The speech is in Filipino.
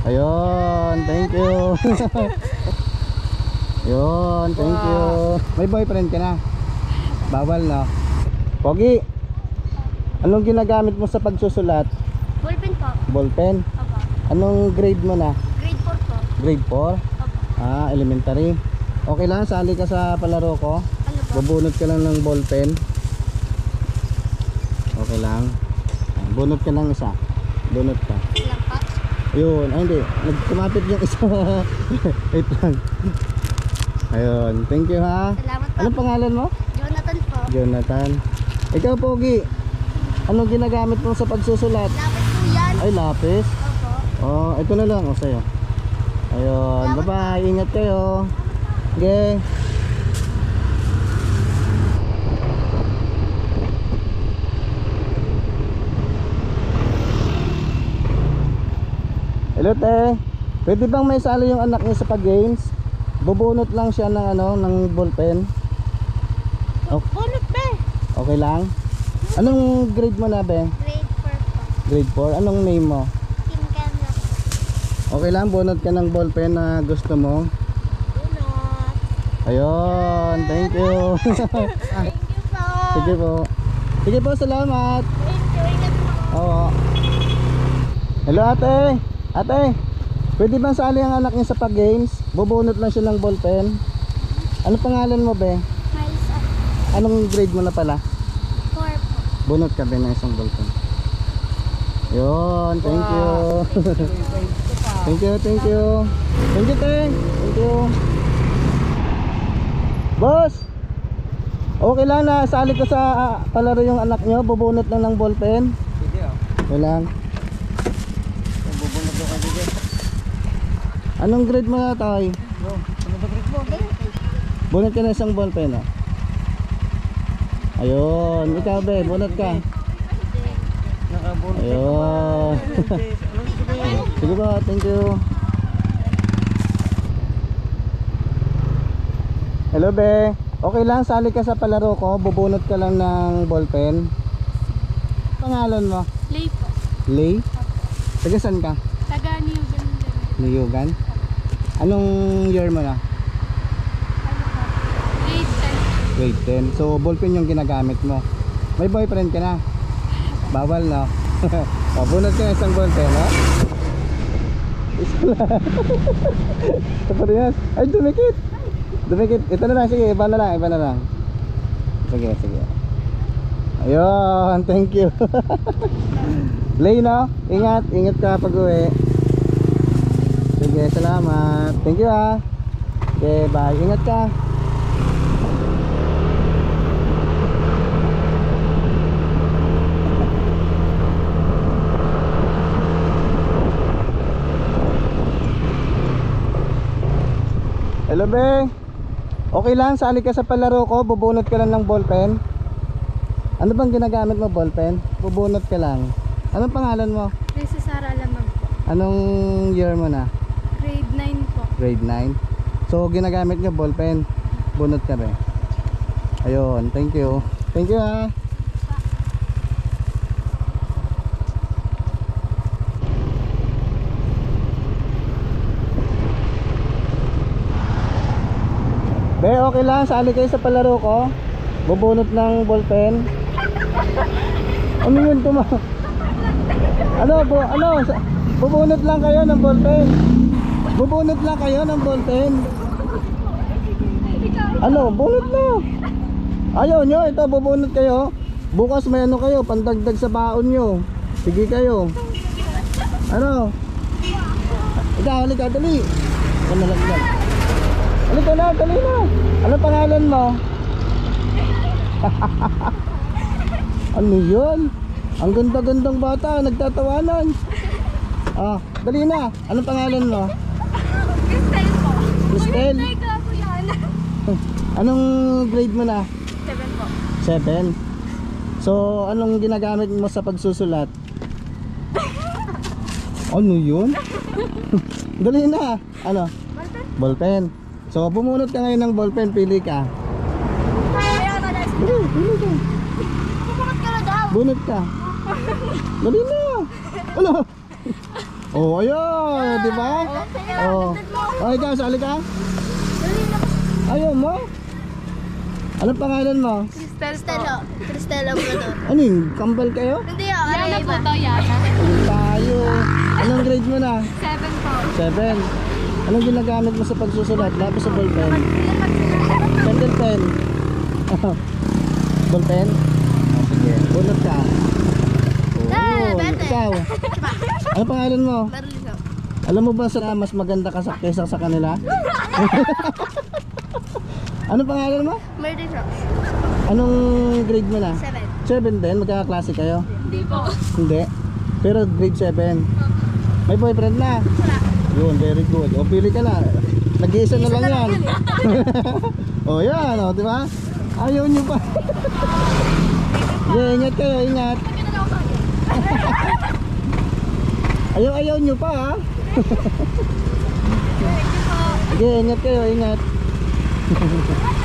Ayun, thank you. Ayun, thank you. May boyfriend ka na? Bawal no? Pogi, anong ginagamit mo sa pagsusulat? Ballpen po. Ballpen? Opo. Anong grade mo na? Grade 4 po. Grade 4? Opo. Ah, elementary. Okay lang, sali ka sa palaro ko. Ano po? Bubunot ka lang ng ballpen. Okay lang. Bunot ka ng isa. Bunot ka. Ilang po? Ayun, ay hindi. Nagkumapit yung isa. Wait lang. Ayun, thank you ha. Salamat po. Anong pangalan mo? Jonathan po. Jonathan. Ikaw, Pogi. Anong ginagamit mo sa pagsusulat? Lapit po yan. Ay, lapis. Opo. Oh, ito na lang. O, sa'yo. Ayun, bye-bye. Ingat kayo. Okay. Hello, te. Pwede bang may salo yung anak niya sa pag-games? Bubunot lang siya ng ano, ng ballpen. Oh. Bunot be. Okay lang? Anong grade mo na, be? Grade 4 po. Grade 4? Anong name mo? Team. Okay lang, bunot ka ng ballpen na gusto mo. Bunot. Ayun, thank you. Thank you po. Sige po. Sige po, salamat. Thank you. Ingat po. Oo. Hello ate. Ate, pwede bang sali ang anak niya sa pag-games? Bubunot lang siya ng ballpen. Ano pangalan mo, be? Miles up. Anong grade mo na pala? 4 po. Bunot ka, be, ng isang ballpen. Yun, thank you. thank you, thank you. Thank you, te. Thank you. Boss! Okay lang na sali ko sa ah, palaro yung anak nyo, bubunot lang ng ballpen. Sige oh. Okay lang. Dito. Anong grade mo na tayo? Bro, ano ba grade mo? Bunot ka na isang ballpen ah. Ayun, ikaw be, bunot ka. Nakabunod. Ayun. Sige ba, thank you. Hello be, okay lang sali ka sa palaro ko, bubunot ka lang ng ballpen. Pangalan mo? Lay po. Lay? Taga saan ka? Niyugan? Anong year mo na? Grade Grade 10. So, ballpen yung ginagamit mo. May boyfriend ka na? Bawal, no? o, bunot ka ng isang ballpen, no? Isa lang. Ito pa rin. Ay, dumikit! Dumikit. Ito na lang, sige. Iba na lang, iba na lang. Sige, sige. Ayun, thank you. Lay, no? Ingat, ingat ka pag uwi. Sige, salamat. Thank you, ah. Okay, bye. Ingat ka. Hello, be. Okay lang, sali ka sa palaro ko, bubunot ka lang ng ballpen. Ano bang ginagamit mo, ballpen? Bubunot ka lang. Anong pangalan mo? Sa Sara Alamag po. Anong year mo na? Grade 9 po. Grade 9. So, ginagamit nyo ballpen. Bunot ka rin. Ayun, thank you. Thank you ha. Be, okay lang. Sali kayo sa palaro ko. Bubunot ng ballpen. Ano yun tuma? Ano, bu ano? Bubunot lang kayo ng ballpen. Bubunot lang kayo ng ballpen. Ano, bunot na. Ayaw nyo, ito bubunot kayo. Bukas may ano kayo, pandagdag sa baon nyo. Sige kayo. Ano? Ikaw, halika, dali. Ano lang yan? Halika na, dali na. Ano pangalan mo? ano yun? Ang ganda-gandang bata, nagtatawanan. Ah, dali na. Anong pangalan mo? Yan. Anong grade mo na? 7 po. 7. So, anong ginagamit mo sa pagsusulat? ano yun? Dali na. Ano? Ballpen. So, bumunot ka ngayon ng ballpen, pili ka. Kaya na guys. Dali, pili ka. Ka na daw. Bunot ka. Dali na. Ano? Oh, ayun, di ba? Oh. Oh, ikaw, sali ka? Ayaw mo? Anong pangalan mo? Cristelo. Cristelo po to. Ano yung kambal kayo? Hindi ah, ano Yana po to, Yana. Ayun tayo. Anong grade mo na? Seven po. Seven. Anong ginagamit mo sa pagsusulat? Lapis sa ballpen? Pencil pen. ballpen? Ah, sige. Bunot ka. Oh, Ah, yun. bete. Ikaw. Ano pangalan mo? Marlino. Alam mo ba sa mas maganda ka sa kaysa sa kanila? ano pangalan mo? Marlino. Anong grade mo na? Seven. 7 din? Magkakaklase kayo? Hindi po. Hindi. Pero grade 7. May boyfriend na? Wala. Yun, very good. O, pili ka na. Nag-iisa na lang yan. o, yan, o, di ba? Ayaw nyo pa. yeah, ingat kayo, ingat. Ayaw, ayaw nyo pa, ha? Sige, ingat kayo, ingat.